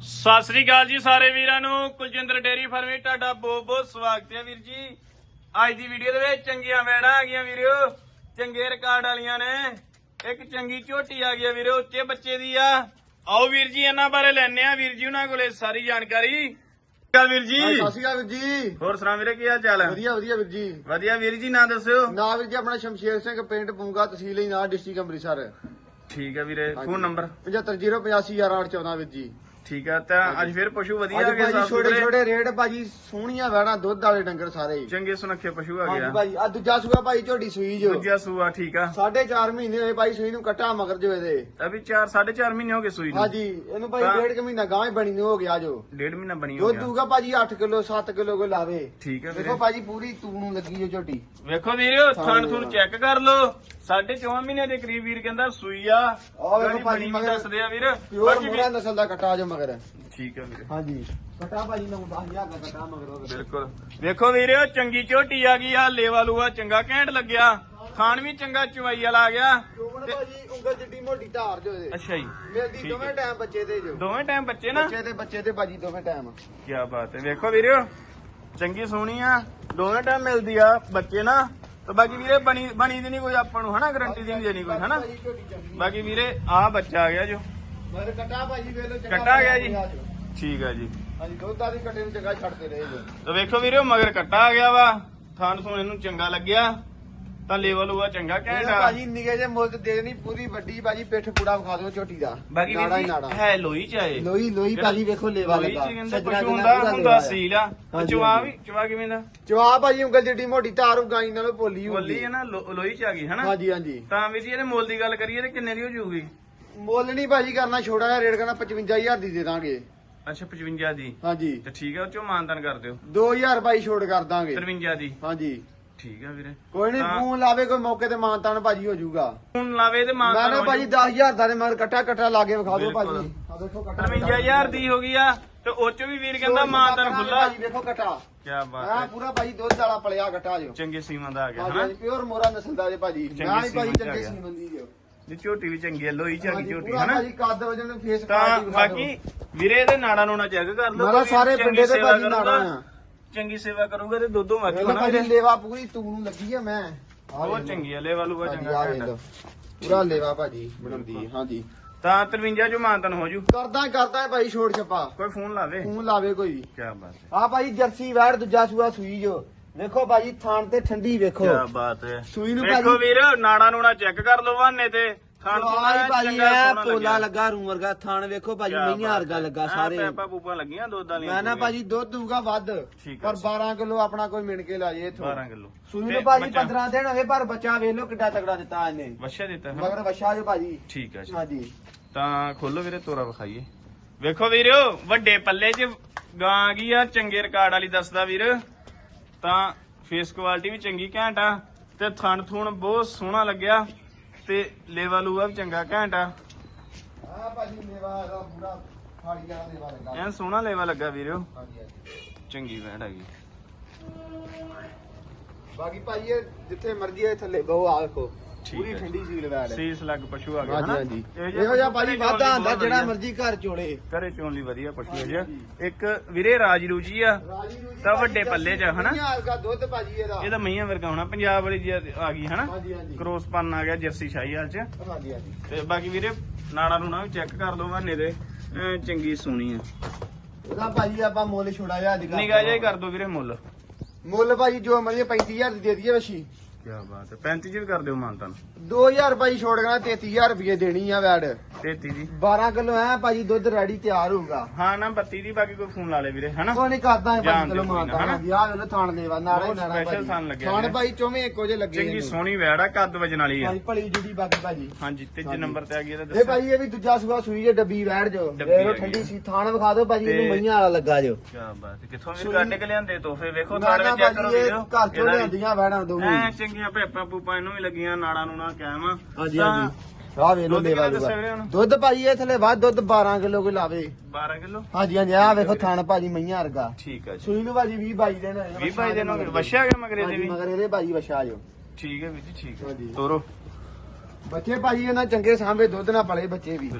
ਸਤਿ ਸ੍ਰੀ ਅਕਾਲ ਜੀ ਸਾਰੇ ਵੀਰਾਂ ਨੂੰ। ਕੁਲਜਿੰਦਰ ਡੇਰੀ ਫਾਰਮ ਤੁਹਾਡਾ ਬਹੁਤ ਬਹੁਤ ਸਵਾਗਤ ਹੈ ਵੀਰ ਜੀ। ਅੱਜ ਦੀ ਵੀਡੀਓ ਦੇ ਵਿੱਚ ਚੰਗੀਆਂ ਵੈੜਾਂ ਆ ਗਈਆਂ ਵੀਰੋ। ਚੰਗੇ ਰਿਕਾਰਡ ਵਾਲੀਆਂ ਨੇ। ਇੱਕ ਚੰਗੀ ਝੋਟੀ ਆ ਗਈ ਆ ਵੀਰੋ ਉੱਚੇ ਬੱਚੇ ਦੀ ਆ। ਆਓ ਵੀਰ ਜੀ ਇਹਨਾਂ ਬਾਰੇ ਲੈਣੇ ਆ ਵੀਰ ਜੀ ਉਹਨਾਂ ਕੋਲੇ ਸਾਰੀ ਜਾਣਕਾਰੀ। ਚੱਲ ਵੀਰ ਜੀ। ਸਤਿ ਸ਼੍ਰੀ ਅਕਾਲ ਵੀਰ ਜੀ। ਹੋਰ ਸੁਣਾ ਵੀਰੇ ਕੀ ਹਾਲ ਚਾਲ ਹੈ ਵਧੀਆ ਵਧੀਆ ਵੀਰ ਜੀ। ਵਧੀਆ ਵੀਰ ਜੀ ਨਾਂ ਦੱਸਿਓ। ਨਾ ਵੀਰ ਜੀ ਆਪਣਾ ਸ਼ਮਸ਼ੇਰ ਸਿੰਘ ਪਿੰਡ ਪੂੰਗਾ ਤਹਿਸੀਲ ਹੀ ਨਾ ਡਿਸਟ੍ਰਿਕਟ ਅੰਮ੍ਰਿਤਸਰ। ਠੀਕ ਹੈ ਵੀਰੇ ਫੋਨ ਨੰਬਰ? 750858 ਵੀਰ ਜੀ। ਠੀਕ ਆ ਤਾਂ ਅੱਜ ਫਿਰ ਪਸ਼ੂ ਵਧੀਆ ਆ ਅੱਜ ਗਏ ਭਾਜੀ ਸਾਫ਼ ਛੋਟੇ ਸੁਥਰੇ? ਛੋਟੇ ਰੇਟ ਭਾਜੀ ਸੋਹਣੀਆਂ ਵੈੜਾਂ ਦੁੱਧ ਵਾਲੇ ਡੰਗਰ ਸਾਰੇ। ਹੀ ਚੰਗੇ ਸੁਨੱਖੇ ਪਸ਼ੂ ਆ ਹਾਂਜੀ ਗਿਆ ਭਾਜੀ ਆ ਦੂਜਾ ਸੂਆ ਭਾਈ ਝੋਟੀ ਸੂਈ ਜੋ। ਦੂਜਾ ਸੂਆ ਠੀਕ ਆ। ਸਾਢੇ ਚਾਰ ਮਹੀਨੇ ਹੋਏ ਭਾਈ ਸੂਈ ਨੂੰ ਕੱਟਾ ਮਗਰ ਜੋ ਇਹਦੇ। ਅਭੀ 4 4.5 ਮਹੀਨੇ ਹੋ ਗਏ ਸੂਈ ਨੂੰ। ਹਾਂਜੀ ਇਹਨੂੰ ਭਾਈ ਤਾਂ- ਡੇਢ ਕੁ ਮਹੀਨਾ ਗਾਂ ਹੀ ਬਣੀ ਨੂੰ ਹੋ ਗਿਆ ਜੋ। ਡੇਢ ਮਹੀਨਾ ਬਣੀ ਹੋ ਦੁੱਧ ਗਿਆ। ਦੂਗਾ ਭਾਜੀ 8 ਕਿਲੋ 7 ਕਿਲੋ ਕੋ ਲਾਵੇ। ਠੀਕ ਹੈ ਦੇਖੋ ਭਾਜੀ ਪੂਰੀ ਤੂੰ ਨੂੰ ਲੱਗੀ ਜੋ ਝੋਟੀ ਵੇਖੋ ਵੀਰੋ ਥਾਣ ਥਣ। ਚੈੱਕ ਕਰ ਲਓ। ਸਾਢੇ 4 ਮਹੀਨੇ ਦੇ ਕਰੀਬ ਵੀਰ ਕਹਿੰਦਾ ਸੂਈ ਆ। ਆਹ ਵੇਖੋ ਭਾਜੀ ਬਣੀ ਮਗਰ- ਦੱਸਦੇ ਆ ਵੀਰ। ਪਿਓਰ ਬਾਕੀ ਮੋਰਾ ਵੀ- ਨਸਲ ਦਾ ਕੱਟਾ ਜੋ ਮਗਰ। ਠੀਕ ਹੈ ਵੀਰੇ। ਹਾਂਜੀ। ਕੱਟਾ ਭਾਜੀ ਨੂੰ 10000 ਦਾ ਕੱਟਾ ਮਗਰ ਉਹਦੇ। ਬਿਲਕੁਲ। ਵੇਖੋ ਵੀਰੇ ਚੰਗੀ ਝੋਟੀ ਆ ਗਈ ਆ ਲੇਵਾ ਲੂਆ ਚੰਗਾ ਘੈਂਟ ਲੱਗਿਆ। ਖਾਣ ਵੀ ਚੰਗਾ ਚਵਾਈ ਵਾਲਾ ਆ ਗਿਆ। ਚੋਬਣ ਤੇ- ਭਾਜੀ ਉਂਗਲ ਜਿੱਡੀ ਮੋਟੀ ਧਾਰ ਜੋ ਇਹਦੇ। ਅੱਛਾ ਜੀ। ਮਿਲਦੀ ਠੀਕ ਦੋਵੇਂ ਟਾਈਮ ਬੱਚੇ ਦੇ ਜੋ। ਦੋਵੇਂ ਟਾਈਮ ਬੱਚੇ ਨਾ? ਬੱਚੇ ਤੇ ਬੱਚੇ ਤੇ ਭਾਜੀ ਦੋਵੇਂ ਟਾਈਮ ਕੀ ਬਾਤ ਹੈ। ਵੇਖੋ ਵੀਰੇ ਚੰਗੀ ਸੋਹਣੀ ਆ। ਦੋਵੇਂ ਟਾਈਮ ਮਿਲਦੀ ਆ ਬੱਚੇ ਨਾ। ਤੇ ਬਾਕੀ ਵੀਰੇ ਬਣੀ ਬਣੀ ਦੀ ਨਹੀਂ ਕੋਈ ਆਪਾਂ ਨੂੰ ਹਨਾ ਗਾਰੰਟੀ ਦੀ ਨਹੀਂ ਦੇਣੀ ਕੋਈ ਹਨਾ? ਬਾਕੀ ਵੀਰੇ ਆ ਬੱਚਾ ਆ ਗਿਆ ਜੋ। ਮਗਰ ਕੱਟਾ ਭਾਜੀ ਵੇਖ ਲੋ ਚੰਗਾ ਕੱਟਾ ਆ ਗਿਆ ਜੀ। ਪਿਆ ਜੋ। ਠੀਕ ਆ ਜੀ। ਹਾਂਜੀ ਦੁੱਧ ਆਦੀ ਕੱਟੇ ਨੂੰ ਚੰਗਾ ਛੱਡਦੇ ਰਹੇ ਜੋ। ਤੇ ਵੇਖੋ ਵੀਰੇ ਮਗਰ ਕੱਟਾ ਆ ਗਿਆ ਵਾ। ਥਾਨ ਥੂਣ ਇਹਨੂੰ ਚੰਗਾ ਲੱਗਿਆ। ਤਾਂ ਲੈਵਲ ਹੋਆ ਚੰਗਾ ਘੈਂਟ ਇਹਦਾ ਆ। ਭਾਜੀ ਜੇ ਮੁੱਲ ਦੇ ਦੇਣੀ ਪੂਰੀ ਵੱਡੀ ਭਾਜੀ ਪਿੱਠ ਪੂੜਾ ਵਿਖਾ ਦਿਓ ਝੋਟੀ ਦਾ। ਬਾਕੀ ਨਾੜਾ ਹੀ ਵੀਰ ਨਾੜਾ। ਜੀ ਹੈ ਲੋਈ ਚਾਏ ਲੋਈ ਲੋਈ ਭਾਜੀ ਵੇਖੋ ਲੇਵਾ ਲੋਈ ਲੱਗਾ। ਚ ਕਹਿੰਦੇ ਸੱਜਣਾ ਪਸ਼ੂ ਦੇ ਹੁੰਦਾ ਨਾਲ ਹੁੰਦਾ ਲੇਵਾ ਸੀਲ ਆ। ਹਾਂਜੀ, ਚਵਾ। ਵੀ ਚਵਾ ਕਿਵੇਂ ਦਾ? ਚਵਾ ਭਾਜੀ ਉਂਗਲ ਜਿੱਡੀ ਮੋਟੀ ਉਹ ਗਾਈ ਨਾਲੋਂ ਭੋਲੀ ਬੋਲੀ ਹੈ ਨਾ ਲੋ- ਲੋਈ ਚ ਆ ਗਈ ਹਨਾ? ਹਾਂਜੀ ਹਾਂਜੀ। ਤਾਂ ਵੀਰ ਜੀ ਇਹਦੇ ਮੁੱਲ ਦੀ ਗੱਲ ਕਰੀਏ ਤੇ ਕਿੰਨੇ ਦੀ ਹੋ ਜਾਊਗੀ ਮੁੱਲ ਨਹੀਂ ਭਾਜੀ ਕਰਨਾ ਛੋੜਾ ਜਿਹਾ ਰੇਟ ਕਰਨਾ 55000 ਦੀ ਦੇ ਦਾਂਗੇ। ਅੱਛਾ 55 ਦੀ? ਹਾਂਜੀ। ਤੇ ਠੀਕ ਹੈ ਉਹ ਚੋਂ ਮਾਨਦਾਨ ਕਰ ਦਿਓ। 2000 ਭਾਈ ਛੋੜ ਕਰ ਦਾਂਗੇ। 53 ਦੀ? ਹਾਂਜੀ। ਠੀਕ ਹੈ ਵੀਰੇ। ਕੋਈ ਨਹੀਂ ਫੋਨ ਲਾਵੇ ਕੋਈ ਮੌਕੇ ਤੇ ਮਾਨਤਾਨ ਭਾਜੀ ਹੋ ਜਾਊਗਾ। ਹੁਣ ਲਾਵੇ ਤੇ ਮੈਂ ਮਾਨਦਾਨ ਨਾ ਭਾਜੀ 10000 ਦਾ ਨੇ ਮਗਰ ਕੱਟਾ ਕੱਟਾ ਲਾ ਕੇ ਵਿਖਾ ਦਿਓ। ਭਾਜੀ। ਆ ਦੇਖੋ ਕੱਟਾ 55000 ਦੀ ਹੋ ਗਈ ਆ ਤੇ ਉਹ ਚ ਵੀ ਵੀਰ ਕਹਿੰਦਾ ਮਾਨਦਾਨ ਖੁੱਲਾ ਭਾਜੀ ਦੇਖੋ ਕੱਟਾ। ਕੀ ਬਾਤ ਆ ਹੈ। ਪੂਰਾ ਭਾਜੀ ਦੁੱਧ ਵਾਲਾ ਪਲਿਆ ਕੱਟਾ ਜੋ। ਚੰਗੇ ਸੀਮਾ ਦਾ ਆ ਗਿਆ ਹਾਂਜੀ ਪਿਓਰ ਮੋਰਾ ਨਸਲ ਦਾ ਜੇ ਭਾਜੀ। ਨਾ ਹੀ ਭਾਜੀ ਆ ਚੰਗੇ। ਸੀਮਨ ਦੀ ਜੋ। ਦੀ ਝੋਟੀ ਵੀ ਚੰਗੀ ਹੈ ਲੋਈ ਚ ਆ ਗਈ ਹਾਂਜੀ, ਝੋਟੀ ਪੂਰਾ ਹਨਾ? ਭਾਜੀ ਕੱਦ ਵਜਨ ਫੇਸ ਤਾਂ ਬਾਕੀ ਵੀਰੇ ਇਹਦੇ ਨਾੜਾ ਨੂੰ ਨਾ ਚੈੱਕ ਕਰ ਲਓ ਕੋਈ ਸਾਰੇ ਚੰਗੀ ਪਿੰਡੇ ਦੇ ਭਾਜੀ ਨਾੜਾ ਆ। ਚੰਗੀ ਸੇਵਾ ਕਰੂਗਾ ਤੇ ਦੁੱਧੋਂ ਵਾਕੀ ਹੋਣਾ ਵੀਰੇ ਲੇਵਾ ਪੂਰੀ ਤੂੰ ਨੂੰ ਲੱਗੀ ਆ ਮੈਂ। ਲਓ। ਚੰਗੀ ਹੈ ਉਹ ਹਾਂਜੀ, ਚੰਗਾ। ਪੂਰਾ ਲੇਵਾ ਭਾਜੀ ਬਣਾਉਂਦੀ ਹੈ, ਹਾਂਜੀ। ਤਾਂ 53 ਜੋ ਮਾਨਤਨ ਹੋ ਜੂ। ਕਰਦਾ ਕਰਦਾ ਭਾਈ ਛੋੜ ਛਪਾ। ਕੋਈ ਫੋਨ ਲਾਵੇ? ਫੋਨ ਲਾਵੇ ਕੋਈ। ਕੀ ਬਾਤ ਹੈ। ਆ ਭਾਈ ਜਰਸੀ ਵੈੜ ਦੂਜਾ ਸੂਆ ਸੂਈ ਜੋ। ਵੇਖੋ ਭਾਜੀ ਥਾਣ ਤੇ ਠੰਡੀ ਵੇਖੋ। ਕੀ ਬਾਤ ਹੈ। ਸੂਈ ਨੂੰ ਵੇਖੋ ਭਾਜੀ। ਵੀਰ ਨਾੜਾ ਨੂੜਾ ਚੈੱਕ ਕਰ ਲਓ ਵਾਨੇ ਤੇ। ਖਾਣ ਆਹ ਭਾਜੀ ਐ ਪੋਲਾ। ਲੱਗਾ ਰੂ ਵਰਗਾ ਥਾਣ ਵੇਖੋ ਭਾਜੀ ਮਈਆਂ ਵਰਗਾ। ਲੱਗਾ ਸਾਰੇ। ਪੈਪਾਂ ਪੂਪਾਂ ਲੱਗੀਆਂ ਦੁੱਧ ਵਾਲੀਆਂ ਮੈਂ ਨਾ। ਭਾਜੀ ਦੁੱਧ ਦੂਗਾ ਵੱਧ ਠੀਕ ਪਰ ਹੈ। 12 ਕਿਲੋ ਆਪਣਾ ਕੋਈ ਮਿਣ ਕੇ ਲਾ ਜੇ ਇਥੋਂ। 12 ਕਿਲੋ। ਸੂਈ ਨੂੰ ਭਾਜੀ 15 ਦਿਨ ਹੋਏ ਪਰ ਬੱਚਾ ਵੇਖ ਲਓ ਕਿੱਡਾ ਤਗੜਾ ਦਿੱਤਾ ਇਹਨੇ। ਵਸ਼ਾ ਦਿੱਤਾ ਹੈ ਮਗਰ ਬੱਚਾ ਜੋ ਭਾਜੀ। ਠੀਕ ਹੈ ਜੀ ਹਾਂਜੀ। ਤਾਂ ਖੋਲੋ ਵੀਰੇ ਤੋਰਾ ਵਿਖਾਈਏ। ਵੇਖੋ ਵੀਰੋ ਵੱਡੇ ਪੱਲੇ 'ਚ ਗਾਂ ਆ ਗਈ ਆ ਚੰਗੇ ਰਿਕਾਰਡ ਵਾਲੀ ਦੱਸਦਾ ਵੀਰ। ਤਾਂ ਫੇਸ ਕੁਆਲਿਟੀ ਵੀ ਚੰਗੀ ਘੈਂਟ ਆ ਤੇ ਥਣ ਥੂਣ ਬਹੁਤ ਸੋਹਣਾ ਲੱਗਿਆ ਤੇ ਲੇਵਾ ਲੂਆ ਵੀ ਚੰਗਾ ਘੈਂਟ ਆ। ਆ ਭਾਜੀ ਮੇਵਾ ਦਾ ਪੂਰਾ ਫਾੜੀ ਵਾਲਾ ਮੇਵਾ ਲੱਗਾ। ਐਨ ਸੋਹਣਾ ਲੇਵਾ ਲੱਗਾ ਵੀਰੋ। ਹਾਂਜੀ ਹਾਂਜੀ। ਚੰਗੀ ਵੈੜ ਹੈਗੀ ਬਾਕੀ ਭਾਜੀ ਇਹ ਜਿੱਥੇ ਮਰਜ਼ੀ ਹੈ ਥੱਲੇ ਬਹੁ ਆ ਪੂਰੀ ਹੈ। ਠੰਡੀ ਸੀਲ ਵੈੜ ਹੈ ਸੀਸ ਲੱਗ ਪਸ਼ੂ ਆ ਗਿਆ ਹਾਂਜੀ ਹਨਾ? ਹਾਂਜੀ। ਜਿਹੇ ਇਹੋ ਜਿਹਾ ਪਸ਼ੂ ਭਾਜੀ ਘਰੇ ਵਾਧਾ ਚੋਣ ਲਈ ਹੁੰਦਾ ਬਹੁਤ ਜਿਹੜਾ ਵਧੀਆ। ਮਰਜ਼ੀ ਘਰ ਚੋਲੇ। ਘਰੇ ਚੋਣ ਲਈ ਵਧੀਆ ਪਸ਼ੂ ਹੈ ਜੀ ਇੱਕ ਵੀਰੇ ਰਾਜ ਰੂਜੀ ਆ ਰਾਜੀ ਰੂਜੀ ਤਾਂ ਭਾਜੀ ਵੱਡੇ ਪੱਲੇ 'ਚ, ਹਨਾ? ਮਹੀਆਂ ਵਰਗਾ ਦੁੱਧ ਭਾਜੀ ਇਹਦਾ। ਇਹਦਾ ਮਈਆਂ ਵਰਗਾ ਹੋਣਾ ਪੰਜਾਬ ਵਾਲੀ ਜੀ ਆ ਗਈ ਹਨਾ? ਹਾਂਜੀ ਹਾਂਜੀ। ਕ੍ਰੋਸ ਪੰਨ ਆ ਗਿਆ ਜਰਸੀ ਸ਼ਾਹੀ ਹਾਲ 'ਚ। ਹਾਂਜੀ ਹਾਂਜੀ। ਤੇ ਬਾਕੀ ਵੀਰੇ ਨਾੜਾ ਨੂਣਾ ਵੀ ਚੈੱਕ ਕਰ ਲਓ ਵਾਨੇ ਦੇ। ਚੰਗੀ ਸੋਹਣੀ ਆ। ਉਹਦਾ ਭਾਜੀ ਆਪਾਂ ਮੁੱਲ ਛੋੜਾ ਜਿਹਾ ਅੱਜ ਨਿਗਾਹ ਜਿਹਾ ਹੀ ਕਰ ਦੋ ਵੀਰੇ ਮੁੱਲ। ਮੁੱਲ ਭਾਜੀ ਜੋ ਮਰਜ਼ੀ 35000 ਦੀ ਦੇ ਦਈਏ ਵਸ਼ੀ ਕੀ ਬਾਤ ਹੈ। 35 ਜੀ ਵੀ ਕਰ ਦਿਓ ਮਾਨਤਾ ਮਾਨਤਨ 2000 ਭਾਜੀ ਛੋੜ ਗਣਾ 33000 ਰੁਪਏ ਦੇਣੀ ਆ ਵੈੜ। 33 ਜੀ। 12 ਕਿਲੋ ਹੈ ਭਾਜੀ ਦੁੱਧ ਰੈਡੀ ਤਿਆਰ ਹੋਊਗਾ। ਹਾਂ ਨਾ 32 ਦੀ ਬਾਕੀ ਕੋਈ ਫੋਨ ਲਾ ਲੇ ਵੀਰੇ ਹਨਾ? ਕੋਈ ਨਹੀਂ ਕਰਦਾ ਜਾਣ ਭਾਜੀ ਚਲੋ ਨਾ, ਮਾਨਤਾ ਹਨਾ? ਹਾਂਜੀ ਆ ਵੇਲੇ ਥਾਣ ਦੇਵਾ ਨਾੜਾ special ਭਾਜੀ। ਥਾਣ ਲੱਗਿਆ ਥਾਣ। ਭਾਈ ਚੋਵੇਂ ਇੱਕੋ ਜਿਹੇ ਲੱਗੇ ਚੰਗੀ ਨੇ। ਸੋਹਣੀ ਵੈੜ ਆ ਕੱਦ ਵਜਣ ਵਾਲੀ ਆ। ਭਲੀ ਜੁੜੀ ਬਾਕੀ ਭਾਜੀ। ਹਾਂਜੀ ਤੀਜੇ। ਨੰਬਰ ਤੇ ਆ ਗਈ ਇਹਦਾ ਇਹ ਦੱਸੋ ਭਾਜੀ ਇਹ ਵੀ ਦੂਜਾ ਸੂਆ ਸੂਈ ਜੇ ਡੱਬੀ ਵੈੜ ਜੋ। ਹੈਗੀ ਠੰਡੀ। ਸੀ ਥਾਣ ਵਿਖਾ ਦਿਓ ਭਾਜੀ ਇਹਨੂੰ ਮਈਆਂ ਵਾਲਾ ਲੱਗਾ ਜੋ। ਕੀ ਬਾਤ ਕਿੱਥੋਂ ਵੀ ਕੱਢ ਕੇ ਲਿਆਂਦੇ ਤੋਹਫੇ ਵੇਖੋ ਨਾ ਨਾ ਵਿੱਚ ਚੈੱਕ ਕਰੋ ਇਹ ਵੀਡੀਓ। ਘਰ ਚੋਂ ਲਿਆਂਦੀਆਂ ਵੈੜਾਂ ਦੋਵੇਂ। ਐ ਚੰਗੀਆਂ ਭੇਪਾਂ ਪੂਪਾਂ ਇਹਨੂੰ ਵੀ ਲੱਗੀਆਂ ਨਾੜਾਂ ਨੂੰ ਨਾ ਹਾਂਜੀ ਹਾਂਜੀ। ਆ ਵੇਖ ਲਓ ਦੁੱਧ ਦੇਵਾ ਕਿੰਨਾ ਦੱਸਿਆ ਵੀਰੇ ਲੂਗਾ ਹੁਣ? ਦੁੱਧ ਭਾਜੀ ਇਹ ਥਲੇ ਵੱਧ ਦੁੱਧ 12 ਕਿਲੋ ਕੋਈ ਲਾਵੇ। 12 ਕਿਲੋ? ਹਾਂਜੀ ਹਾਂਜੀ ਆ ਵੇਖੋ ਥਾਣ ਭਾਜੀ ਮਈਆਂ ਵਰਗਾ। ਠੀਕ ਆ ਜੀ। ਸੂਈ ਨੂੰ ਭਾਜੀ 20 22 ਦਿਨ ਹੋਏ ਨੇ 20 ਭਾਈ ਦਿਨ ਹੋ ਗਏ ਵਸ਼ਿਆ ਗਿਆ ਮਗਰੇ ਦੇ ਹਾਂਜੀ, ਵੀ? ਮਗਰ ਇਹਦੇ ਭਾਜੀ ਵਛਾ ਜੋ ਠੀਕ ਹੈ ਵੀਰ ਜੀ ਠੀਕ ਹੈ ਹਾਂਜੀ। ਤੋਰੋ। ਬੱਚੇ ਭਾਜੀ ਇਹਨਾਂ ਚੰਗੇ ਸਾਂਭੇ ਦੁੱਧ ਨਾਲ ਪਲੇ ਬੱਚੇ ਵੀ।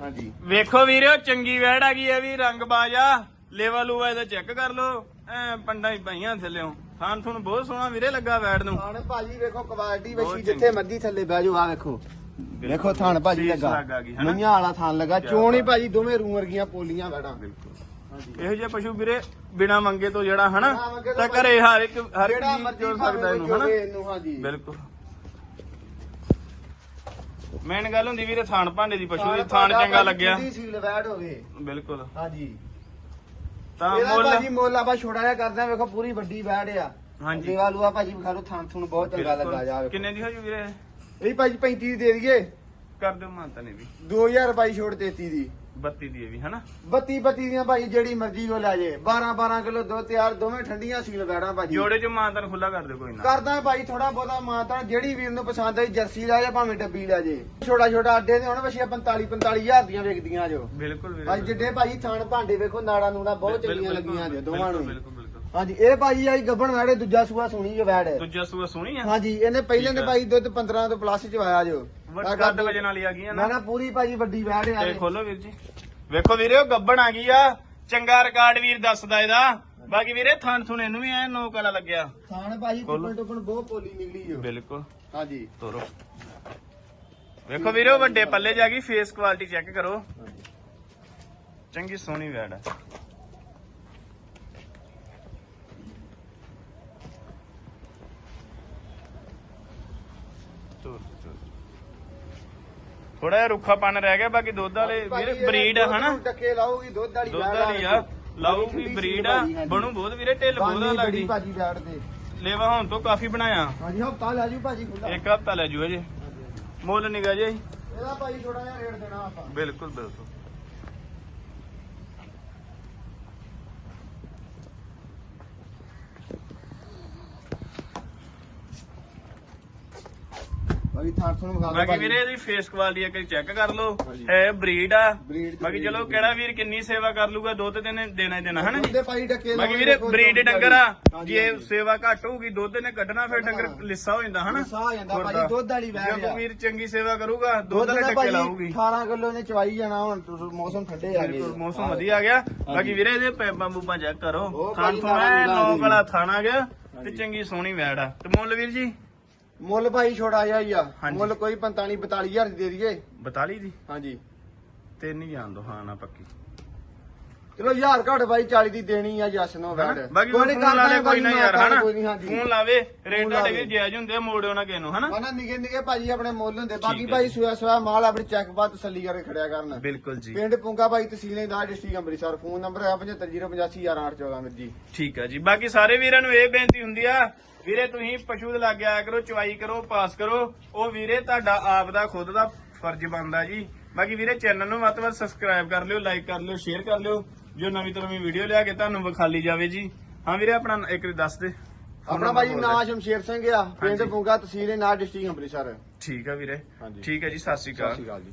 ਹਾਂਜੀ। ਵੇਖੋ ਵੀਰੋ ਚੰਗੀ ਵੈੜ ਆ ਗਈ ਹੈ ਵੀ ਰੰਗ ਬਾਜਾ। ਲੇਵਾ ਲੂਵਾ ਇਹਦਾ ਚੈੱਕ ਕਰ ਲੋ ਐ ਪੰਡਾਂ ਹੀ ਪਈਆਂ ਥੱਲਿਓ। ਥਾਂ ਤੁਹਾਨੂੰ ਬਹੁਤ ਸੋਹਣਾ ਵੀਰੇ ਲੱਗਾ ਵੈੜ ਨੂੰ। ਥਾਣ ਭਾਜੀ ਵੇਖੋ ਕੁਆਲਿਟੀ ਬਹੁਤ ਵਸ਼ੀ ਚੰਗੀ। ਜਿੱਥੇ ਮਰਜ਼ੀ ਥੱਲੇ ਬਹਿ ਜਾਓ ਆ ਵੇਖੋ। ਵੇਖੋ ਥਾਣ ਭਾਜੀ ਸੀਸ ਲੱਗਾ ਲੱਗ ਆ ਗਈ, ਹਨਾ? ਮਈਆਂ ਵਾਲਾ ਥਾਣ ਲੱਗਾ ਕਿਆ ਚੋਣ ਬਾਤ। ਭਾਜੀ ਦੋਵੇਂ ਰੂ ਵਰਗੀਆਂ ਪੋਲੀਆਂ ਵੈੜਾਂ ਬਿਲਕੁਲ। ਇਹੋ ਜਿਹੇ ਪਸ਼ੂ ਵੀਰੇ ਬਿਨਾ ਮੰਗੇ ਤੋਂ ਜਿਹੜਾ ਹਨਾ? ਬਿਨਾਂ ਮੰਗੇ ਤੋਂ ਤਾਂ ਘਰੇ ਹਰ ਇੱਕ ਹਰ ਇੱਕ ਚੀਜ਼ ਜੋੜ ਸਕਦਾ ਇਹਨੂੰ ਹਨਾ? ਹਾਂਜੀ। ਬਿਲਕੁਲ। ਮੇਨ ਗੱਲ ਹੁੰਦੀ ਵੀਰੇ ਥਾਣ ਭਾਂਡੇ ਦੀ ਪਸ਼ੂ ਦੀ ਥਾਣ ਚੰਗਾ ਲੱਗਿਆ। ਠੰਡੀ ਸੀਲ ਵੈੜ ਹੋਵੇ। ਬਿਲਕੁਲ। ਹਾਂਜੀ। ਤਾਂ ਇਹਦਾ ਮੁੱਲ ਭਾਜੀ ਮੁੱਲ ਆਪਾਂ ਛੋੜਾ ਜਿਹਾ ਕਰਦੇ ਆ ਵੇਖੋ ਪੂਰੀ ਵੱਡੀ ਵੈੜ ਆ। ਹਾਂਜੀ। ਲੂਆ ਭਾਜੀ ਵਿਖਾ ਲਓ ਥਾਣ ਥੁਣ ਬਹੁਤ ਚੰਗਾ। ਲੱਗਾ ਜਾ ਵੇਖੋ। ਕਿੰਨੇ ਦੀ ਹੋ ਜੂ ਵੀਰੇ ਇਹ ਭਾਜੀ 35 ਦੀ ਦੇ ਦਈਏ। ਕਰ ਦਿਓ ਮਾਨਤਾ ਨੇ ਵੀ 2000 ਰੁਪਏ ਛੋੜ 33 ਦੀ। 32 ਦੀ ਇਹ ਵੀ ਹਨਾ? 32 32 ਦੀਆਂ ਭਾਜੀ ਜਿਹੜੀ ਮਰਜ਼ੀ ਉਹ ਲੈ ਜੇ। 12 12 ਕਿਲੋ ਦੁੱਧ ਤਿਆਰ ਦੋਵੇਂ ਠੰਡੀਆਂ ਸੀਲ ਵੈੜਾਂ ਭਾਜੀ ਜੋੜੇ ਚ ਮਾਨਤਾ ਖੁੱਲਾ ਕਰ ਦਿਓ ਕੋਈ ਨਾ। ਕਰਦਾ ਭਾਈ ਥੋੜਾ ਬਹੁਤਾ ਮਾਤਾ ਜਿਹੜੀ ਵੀਰ ਨੂੰ ਪਸੰਦ ਆਈ ਜਰਸੀ ਲੈ ਜਾ ਭਾਵੇਂ ਡੱਬੀ ਲੈ ਜੇ। ਛੋਟਾ ਛੋਟਾ ਅੱਡੇ ਦੇ ਹੁਣ ਵਸ਼ੀਆਂ 45 45000 ਦੀਆਂ ਵਿਕਦੀਆਂ ਜੋ। ਬਿਲਕੁਲ ਭਾਈ ਜਿੱਡੇ ਭਾਜੀ ਥਾਣ ਭਾਂਡੇ ਵੇਖੋ ਨਾੜਾ ਨੂੜਾ ਬਹੁਤ ਚੰਗੀਆਂ ਲੱਗੀਆਂ ਜੇ ਦੋਵਾਂ ਨੂੰ ਹਾਂਜੀ ਇਹ ਭਾਜੀ ਆਈ ਗੱਬਣ ਵੈੜੇ ਦੂਜਾ ਸੂਆ ਸੁਣੀ ਜੋ ਵੈੜ। ਦੂਜਾ ਸੂਆ ਸੋਹਣੀ ਆ? ਹਾਂਜੀ ਇਹਨੇ ਪਹਿਲੇ ਠੀਕ ਨੇ ਆ। ਭਾਈ ਦੁੱਧ 15 ਤੋਂ ਪਲੱਸ ਚ ਆਇਆ ਜੋ। ਵੱਡਾ ਕੱਦ ਵਜਨ ਵਾਲੀ ਆ ਗਈਆਂ ਮੈਂ ਨਾ। ਨਾ ਪੂਰੀ ਭਾਜੀ ਵੱਡੀ ਵੈੜ ਆ ਤੇ ਖੋਲੋ ਵੀਰ ਜੀ। ਵੇਖੋ ਵੀਰੇ ਉਹ ਗੱਬਣ ਆ ਗਈ ਆ। ਚੰਗਾ ਰਿਕਾਰਡ ਵੀਰ ਦੱਸਦਾ ਇਹਦਾ। ਬਾਕੀ ਵੀਰੇ ਥਣ ਥੁਣ ਇਹਨੂੰ ਵੀ ਐ ਨੋਕ ਵਾਲਾ ਲੱਗਿਆ। ਥਾਣ ਭਾਜੀ ਖੋਲੋ। ਟੁੱਪਣ ਟੁੱਪਣ ਬਹੁਤ ਪੋਲੀ ਨਿਕਲੀ ਜੋ। ਬਿਲਕੁਲ। ਹਾਂਜੀ। ਤੋਰੋ। ਵੇਖੋ ਵੀਰੇ ਉਹ ਵੱਡੇ ਪੱਲੇ ਜਾ ਗਈ। ਫੇਸ ਕੁਆਲਿਟੀ ਚੈੱਕ ਕਰੋ। ਚੰਗੀ ਸੋਹਣੀ ਵੈੜ ਆ। ਥੋੜਾ ਜਿਹਾ ਰੁੱਖਾਪਨ ਰਹਿ ਗਿਆ ਬਾਕੀ ਦੁੱਧ ਵਾਲੇ ਵੀਰੇ ਬਰੀਡ ਹਨਾ? ਟੱਕੇ ਲਾਉਗੀ ਦੁੱਧ ਵਾਲੀ ਦੁੱਧ ਵਾਲੀ ਆ ਲਾਊਗੀ ਬਰੀਡ ਆ। ਬਣੂ ਬਹੁਤ ਵੀਰੇ ਢਿੱਲ ਬਹੁਤ ਲੱਗਦੀ। ਭਾਜੀ ਵੈੜ ਤੇ ਲੇਵਾ ਹੁਣ ਤੋਂ ਕਾਫੀ ਬਣਾਇਆ। ਹਾਂਜੀ ਹਫਤਾ ਲੈ ਜੂ ਭਾਜੀ ਖੁੱਲਾ ਇੱਕ ਹਫਤਾ ਲੈ ਜੂ ਅਜੇ ਮੁੱਲ ਨਿਗਾ ਜੇ। ਇਹਦਾ ਭਾਜੀ ਥੋੜਾ ਜਿਹਾ ਰੇਟ ਦੇਣਾ ਆਪਾਂ। ਬਿਲਕੁਲ ਬਿਲਕੁਲ। ਬਾਕੀ ਥਾਂ ਤੁਹਾਨੂੰ ਵਿਖਾ ਦਿਓ ਬਾਕੀ ਵੀਰੇ ਇਹਦੀ ਫੇਸ ਕੁਆਲਿਟੀ ਇੱਕ ਚੈੱਕ ਕਰ ਲਓ। ਹਾਂਜੀ। ਹੈ ਬਰੀਡ ਆ। Breed ਤੇ ਬਾਕੀ ਚਲੋ ਕਿਹੜਾ ਵੀਰ ਕਿੰਨੀ ਸੇਵਾ ਕਰ ਲੂਗਾ ਦੁੱਧ ਤੇ ਨੇ ਦੇਣਾ ਹੀ ਦੇਣਾ ਹਨਾ ਜੀ? ਉਹਦੇ ਭਾਈ ਟੱਕੇ ਬਾਕੀ ਲਾਉਣੇ ਵੀਰੇ ਦੇਖੋ ਬਰੀਡ ਚੌਂਕੀ ਡੰਗਰ ਆ। ਹਾਂਜੀ, ਜੇ ਹਾਂਜੀ। ਸੇਵਾ ਘੱਟ ਹੋਊਗੀ ਦੁੱਧ ਨੇ ਕੱਢਣਾ ਫਿਰ ਡੰਗਰ। ਲਿੱਸਾ ਹੋ ਜਾਂਦਾ ਹਨਾ? ਲਿੱਸਾ ਹੋ ਜਾਂਦਾ ਭਾਜੀ, ਖੁਰਦਾ। ਦੁੱਧ ਵਾਲੀ ਵੈੜ ਜਦੋਂ ਆ। ਵੀਰ ਚੰਗੀ ਸੇਵਾ ਕਰੂਗਾ ਦੁੱਧ ਦੁੱਧ ਵਾਲੇ ਦਾ ਟੱਕੇ ਭਾਜੀ ਲਾਊਗੀ। 18 ਕਿਲੋ ਨੇ ਚਵਾਈ ਜਾਣਾ ਹੁਣ ਤੁ- ਮੌਸਮ ਠੰਡੇ ਆ ਗਏ ਬਿਲਕੁਲ ਮੌਸਮ ਵਧੀਆ ਆ ਗਿਆ। ਬਾਕੀ ਵੀਰੇ ਇਹਦੇ ਪੈਪਾਂ ਪੂਪਾਂ ਚੈੱਕ ਕਰੋ। ਉਹ ਤੋਂ ਐ ਦੀ। ਵਾਲਾ ਥਾਣਾ ਗਿਆ ਤੇ। ਚੰਗੀ ਸੋਹਣੀ ਵੈੜ ਆ। ਤੇ ਮੁੱਲ ਵੀਰ ਜੀ? ਮੁੱਲ ਭਾਈ ਛੋੜਾ ਜਿਹਾ ਹੀ ਆ। ਹਾਂਜੀ। ਮੁੱਲ ਕੋਈ 45 42000 ਦੀ ਦੇ ਦਈਏ। 42 ਦੀ? ਹਾਂਜੀ। ਤੇ ਨਹੀਂ ਜਾਣ ਦੋ ਹਾਂ ਨਾ ਪੱਕੀ। ਚਲੋ ਹਜ਼ਾਰ ਘੱਟ ਬਾਈ 40 ਦੀ ਦੇਣੀ ਆ ਜਸ ਨੋ ਵੈੜ ਬਾਕੀ ਉਹ ਫੋਨ ਲਾ ਲੈ ਕੋਈ ਨਾ ਯਾਰ ਹਨਾ? ਕੋਈ ਨਹੀਂ ਹਾਂਜੀ। ਫੋਨ ਲਾਵੇ ਰੇਟ ਲਾਵੇ। ਵੀ ਜਾਇਜ਼ ਹੁੰਦੇ ਆ ਮੋੜਿਓ ਨਾ ਕਿਸੇ ਨੂੰ ਹਨਾ? ਹਨਾ ਨਿੱਕੇ ਨਿੱਕੇ ਭਾਜੀ ਆਪਣੇ ਮੁੱਲ ਹੁੰਦੇ। ਬਾਕੀ ਭਾਈ। ਸੁਆ ਸੁਆ ਮਾਲ ਆਪਣੀ ਚੈੱਕ ਬਾਤ ਤਸੱਲੀ ਕਰਕੇ ਖੜਿਆ ਕਰਨ। ਬਿਲਕੁਲ ਜੀ। ਪਿੰਡ ਪੁੰਗਾ ਭਾਈ ਤਹਿਸੀਲ ਦਾ ਡਿਸਟ੍ਰਿਕਟ ਅੰਮ੍ਰਿਤਸਰ। ਫੋਨ ਨੰਬਰ ਹੈ 7508511814 ਵੀਰ ਜੀ ਠੀਕ ਆ ਜੀ। ਬਾਕੀ ਸਾਰੇ ਵੀਰਾਂ ਨੂੰ ਇਹ ਬੇਨਤੀ ਹੁੰਦੀ ਆ ਵੀਰੇ ਤੁਸੀਂ ਪਸ਼ੂ ਦੇ ਲਾਗੇ ਆਇਆ ਕਰੋ ਚਵਾਈ ਕਰੋ ਪਾਸ ਕਰੋ। ਉਹ ਵੀਰੇ ਤੁਹਾਡਾ ਆਪ ਦਾ ਖੁਦ ਦਾ ਫਰਜ਼ ਬਣਦਾ ਜੀ। ਬਾਕੀ ਵੀਰੇ ਚੈਨਲ ਨੂੰ ਵੱਧ ਤੋਂ ਵੱਧ ਸਬਸਕ੍ਰਾਈਬ ਕਰ ਲਿਓ ਲਾਈਕ ਕਰ ਲਿਓ ਸ਼ੇਅਰ ਕਰ ਲਿਓ। ਜੋ ਨਵੀਂ ਤੋਂ ਨਵੀਂ ਵੀਡੀਓ ਲਿਆ ਕੇ ਤੁਹਾਨੂੰ ਵਿਖਾਲੀ ਜਾਵੇ ਜੀ। ਹਾਂ ਵੀਰੇ ਆਪਣਾ ਇੱਕ ਵਾਰੀ ਦੱਸ ਦੇ। ਆਪਣਾ ਭਾਈ ਨਾਂ ਸ਼ਮਸ਼ੇਰ ਸਿੰਘ ਆ ਪਿੰਡ। ਪੁੰਗਾ ਤਹਿਸੀਲ ਨਾਲ ਡਿਸਟ੍ਰਿਕਟ ਅੰਮ੍ਰਿਤਸਰ। ਠੀਕ ਆ ਵੀਰੇ। ਹਾਂਜੀ। ਠੀਕ ਹੈ ਜੀ ਸਤਿ ਸ਼੍ਰੀ ਸਤਿ ਅਕਾਲ ਸ਼੍ਰੀ ਅਕਾਲ ਜੀ।